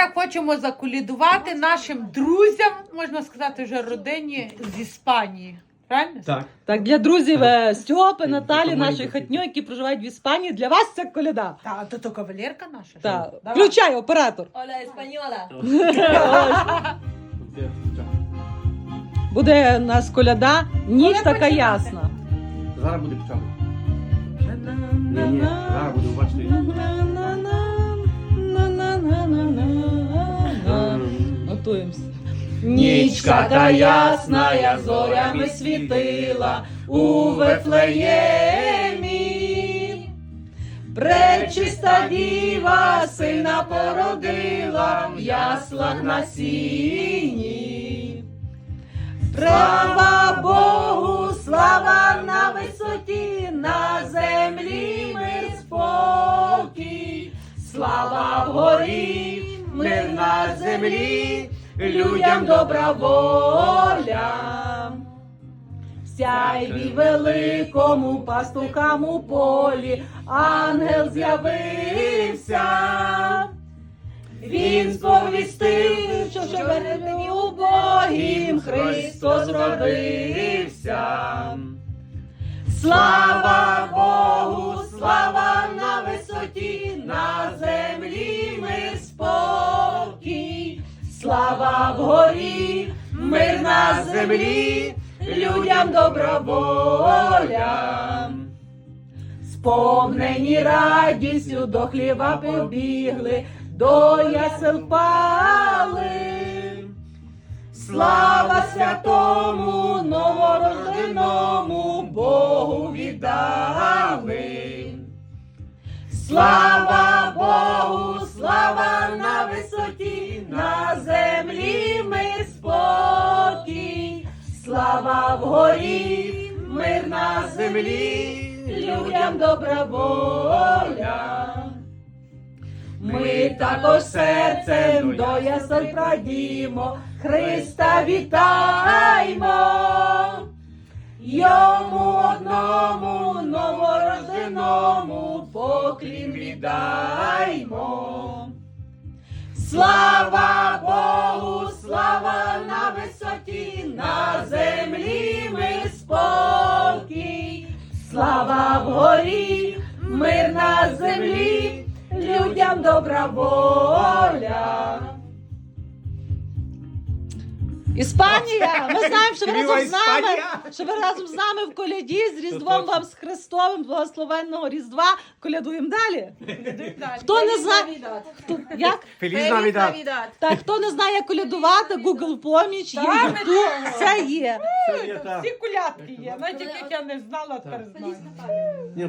зараз хочемо заколідувати нашим друзям, можна сказати, вже родині з Іспанії. Правильно? Так. Так, для друзів е, Стьопи, Наталі, нашої хатньо, які проживають в Іспанії, для вас це коляда. Та, то то кавалерка наша. Так, Давай. включай оператор. Hola, española. Буде у нас коляда, ніч Коли така починати? ясна. Зараз буде початок. Ні, ні, зараз буде, бачите. Готуємося. Нічка та ясна, зорями світила у Вифлеємі. Пречиста діва сина породила в яслах на сіні. Слава мир на землі, людям добра воля. Сяйві великому пастухам у полі, ангел з'явився. Він сповістив, що верни убогім Христос родився. Слава слава вгорі, мир на землі, людям добра воля. Сповнені радістю до хліба побігли, до ясел пали. Слава святому новорожденому Богу віддали. Слава слава вгорі, мир на землі, людям добра воля. Ми також серцем до ясель прадімо, Христа вітаймо. Йому одному новорожденому поклін віддаймо. Слава Богу, слава на висоті, на землі на землі, людям добра воля. Іспанія! Ми знаємо, що ви Крива разом з нами, що ви разом з нами в коляді з Різдвом вам з Христовим благословенного Різдва. Колядуємо далі. Хто не знає, хто- як? Феліз Navidad. Так, хто не знає, як колядувати, Google поміч, є Так, YouTube, все є. Всі кулятки є. Навіть яких я не знала, тепер знаю. Ні,